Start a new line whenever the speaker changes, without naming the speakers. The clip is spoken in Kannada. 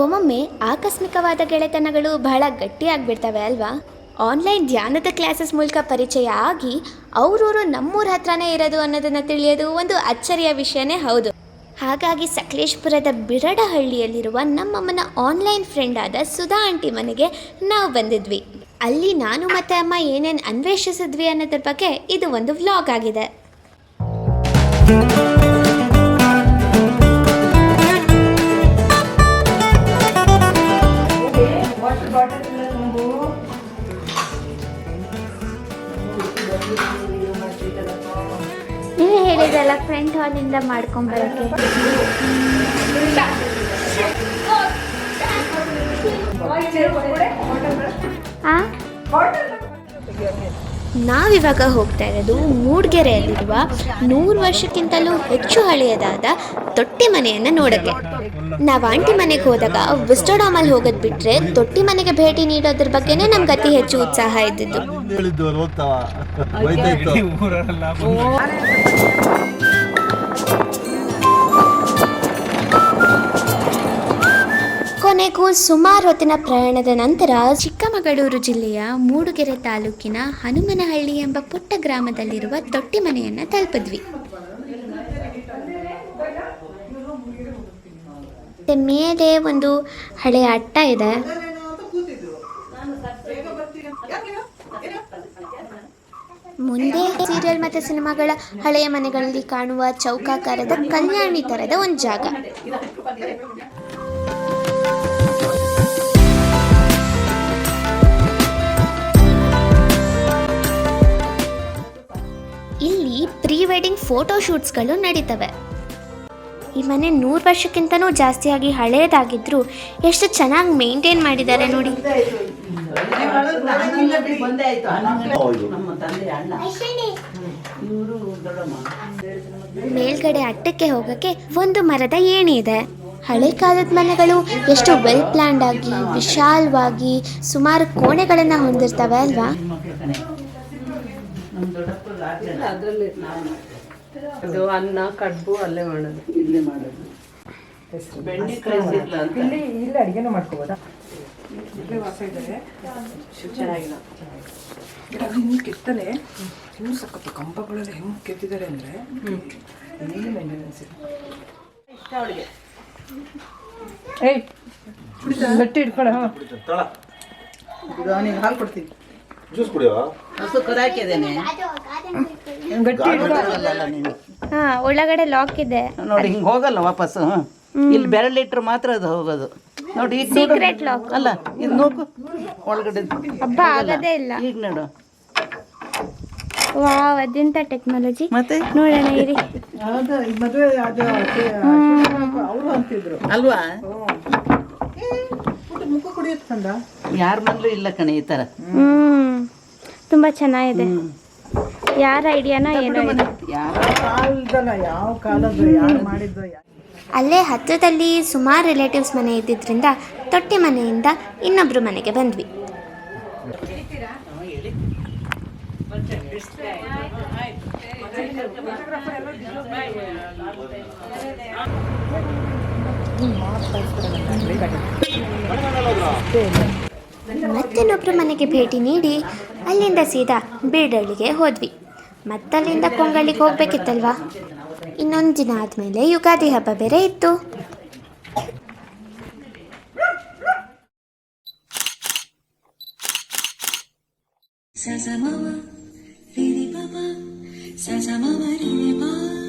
ಒಮ್ಮೊಮ್ಮೆ ಆಕಸ್ಮಿಕವಾದ ಗೆಳೆತನಗಳು ಬಹಳ ಗಟ್ಟಿಯಾಗ್ಬಿಡ್ತವೆ ಅಲ್ವಾ? ಆನ್ಲೈನ್ ಧ್ಯಾನದ ಕ್ಲಾಸಸ್ ಮೂಲಕ ಪರಿಚಯ ಆಗಿ ಅವ್ರೂರು ನಮ್ಮೂರ ಹತ್ರನೇ ಇರೋದು ಅನ್ನೋದನ್ನು ತಿಳಿಯೋದು ಒಂದು ಅಚ್ಚರಿಯ ವಿಷಯನೇ ಹೌದು. ಹಾಗಾಗಿ ಸಕಲೇಶ್ಪುರದ ಬಿರಡಹಳ್ಳಿಯಲ್ಲಿರುವ ನಮ್ಮಮ್ಮನ ಆನ್ಲೈನ್ ಫ್ರೆಂಡ್ ಆದ ಸುಧಾ ಆಂಟಿ ಮನೆಗೆ ನಾವು ಬಂದಿದ್ವಿ. ಅಲ್ಲಿ ನಾನು ಮತ್ತೆ ಅಮ್ಮ ಏನೇನು ಅನ್ವೇಷಿಸಿದ್ವಿ ಅನ್ನೋದ್ರ ಬಗ್ಗೆ ಇದು ಒಂದು ವ್ಲಾಗ್ ಆಗಿದೆ. ನೀವೇ ಫ್ರೆಂಟ್ ಹಾಲ್ ಇಂದ ಮಾಡ್ಕೊಂಡ್ಬರಕ್ಕೆ ನಾವಿವಾಗ ಹೋಗ್ತಾ ಇರೋದು ಮೂಡ್ಗೆರೆಯಲ್ಲಿರುವ ನೂರು ವರ್ಷಕ್ಕಿಂತಲೂ ಹೆಚ್ಚು ಹಳೆಯದಾದ ತೊಟ್ಟಿ ಮನೆಯನ್ನ ನೋಡಕ್ಕೆ ನಾವು ಆಂಟಿ ಮನೆಗೆ ಹೋದಾಗ ವಿಸ್ಟೋಡಾಮಲ್ಲಿ ಹೋಗದ್ ಬಿಟ್ರೆ ತೊಟ್ಟಿ ಮನೆಗೆ ಭೇಟಿ ನೀಡೋದ್ರ ಬಗ್ಗೆನೇ ನಮ್ಗೆ ಅತಿ ಹೆಚ್ಚು ಉತ್ಸಾಹ ಇದ್ದಿದ್ದು. ಕೊನೆಗೂ ಸುಮಾರು ಹೊತ್ತಿನ ಪ್ರಯಾಣದ ನಂತರ ಚಿಕ್ಕಮಗಳೂರು ಜಿಲ್ಲೆಯ ಮೂಡುಗೆರೆ ತಾಲೂಕಿನ ಹನುಮನಹಳ್ಳಿ ಎಂಬ ಪುಟ್ಟ ಗ್ರಾಮದಲ್ಲಿರುವ ತೊಟ್ಟಿ ಮನೆಯನ್ನ ತಲುಪಿದ್ವಿ. ಮತ್ತೆ ಮೇಲೆ ಒಂದು ಹಳೆಯ ಅಟ್ಟ ಇದೆ. ಮುಂದೆ ಸೀರಿಯಲ್ ಮತ್ತು ಸಿನಿಮಾಗಳ ಹಳೆಯ ಮನೆಗಳಲ್ಲಿ ಕಾಣುವ ಚೌಕಾಕಾರದ ಕಲ್ಯಾಣಿ ತರದ ಒಂದು ಜಾಗ. ಇಲ್ಲಿ ಪ್ರೀ ವೆಡ್ಡಿಂಗ್ ಫೋಟೋ ಶೂಟ್ಸ್ಗಳು ನಡೀತವೆ. ಈ ಮನೆ ನೂರು ವರ್ಷಕ್ಕಿಂತನೂ ಜಾಸ್ತಿಯಾಗಿ ಹಳೆಯದಾಗಿದ್ರು ಎಷ್ಟು ಚೆನ್ನಾಗಿ ಮೇಂಟೈನ್ ಮಾಡಿದ್ದಾರೆ ನೋಡಿ. ಮೇಲ್ಗಡೆ ಅಟ್ಟಕ್ಕೆ ಹೋಗಕ್ಕೆ ಒಂದು ಮರದ ಏಣಿ ಇದೆ. ಹಳೆ ಕಾಲದ ಮನೆಗಳು ಎಷ್ಟು ವೆಲ್ ಪ್ಲಾನ್ಡ್ ಆಗಿ, ವಿಶಾಲವಾಗಿ, ಸುಮಾರು ಕೋಣೆಗಳನ್ನು ಹೊಂದಿರ್ತವೆ ಅಲ್ವಾ?
ಅದು ಅನ್ನ ಕಡುಬು ಅಲ್ಲೇ ಮಾಡೋದು.
ಇಲ್ಲೇ ಮಾಡೋದು. ಬೆಣ್ಣೆ ಕಳಿಸಿಲ್ಲ ಅಂತ.
ಇಲ್ಲಿ ಇಲ್ಲಿ ಅಡಿಗೆನೂ ಮಾಡ್ಕೋಬೋದಾ?
ಚೆನ್ನಾಗಿಲ್ಲ.
ಅದು ಇನ್ನು ಕೆತ್ತನೆ ಇನ್ನೂ ಸಖತ್ತು ಕಂಬಗಳೆಲ್ಲ ಹೆಂಗೆ ಕೆತ್ತಿದ್ದಾರೆ ಅಂದರೆ ಇಲ್ಲಿ ಮೇಂಟೆನೆನ್ಸ್ ಇದೆ
ಇಷ್ಟ ಅವಳಿಗೆ.
ಏಯ್ ಗಟ್ಟಿ ಇಟ್ಕೊಳ
ಈಗ ಅವನಿಗೆ ಹಾಲು ಕೊಡ್ತೀನಿ.
ಜ್ಯೂಸ್ ಕುಡಿಯೋ
ಹಸು ಕರಾಕಿದ್ದೇನೆ
ಗಟ್ಟಿ
ಅಲ್ಲ ನೀನು.
ಹಾ ಒಳಗಡೆ ಲಾಕ್ ಇದೆ.
ನೋಡಿ ಹಿಂಗೆ ಹೋಗಲ್ಲ ವಾಪಸ್ ಇಲ್ಲಿ ಬೆರಳಿಟ್ರೆ ಮಾತ್ರ ಅದು ಹೋಗೋದು. ನೋಡಿ ಸೀಕ್ರೆಟ್ ಲಾಕ್
Secret lock.
ಅಲ್ಲ ಇದು ನೋಕು. ಒಳಗಡೆ
ಹಬ್ಬ ಆಗದೇ ಇಲ್ಲ.
ಈಗ ನೋಡು.
ವಾವ್ ಅದೆಂತ ಟೆಕ್ನಾಲಜಿ
ಮತ್ತೆ?
ನೋಡೋಣ ಇರಿ.
ಮದುವೆ ಅದು ಅವರು ಅಂತಿದ್ರು.
ಅಲ್ವಾ? ಯಾರ ಮನೇಲೂ ಇಲ್ಲ ಕಣೆ ಈ ಥರ
ಹ್ಮ್. ತುಂಬಾ ಚೆನ್ನಾಗಿದೆ. ಯಾರ ಐಡಿಯಾನ ಏನೋ
ಯಾವ ಕಾಲದ್ದು ಯಾರು ಮಾಡಿದ್ದು
ಅಲ್ಲೇ ಹತ್ತಿರದಲ್ಲಿ ಸುಮಾರು ರಿಲೇಟಿವ್ಸ್ ಮನೆ ಇದ್ದಿದ್ರಿಂದ ತೊಟ್ಟಿ ಮನೆಯಿಂದ ಇನ್ನೊಬ್ರು ಮನೆಗೆ ಬಂದ್ವಿ. ಮತ್ತಿನ್ನೊಬ್ರು ಮನೆಗೆ ಭೇಟಿ ನೀಡಿ ಅಲ್ಲಿಂದ ಸೀದಾ ಬೀಡಳ್ಳಿಗೆ ಹೋದ್ವಿ. ಮತ್ತಲ್ಲಿಂದ ಕೊಂಗಳಿಗೆ ಹೋಗ್ಬೇಕಿತ್ತಲ್ವಾ? ಇನ್ನೊಂದು ದಿನ ಆದಮೇಲೆ ಯುಗಾದಿ ಹಬ್ಬ ಬೇರೆ ಇತ್ತು.
Sa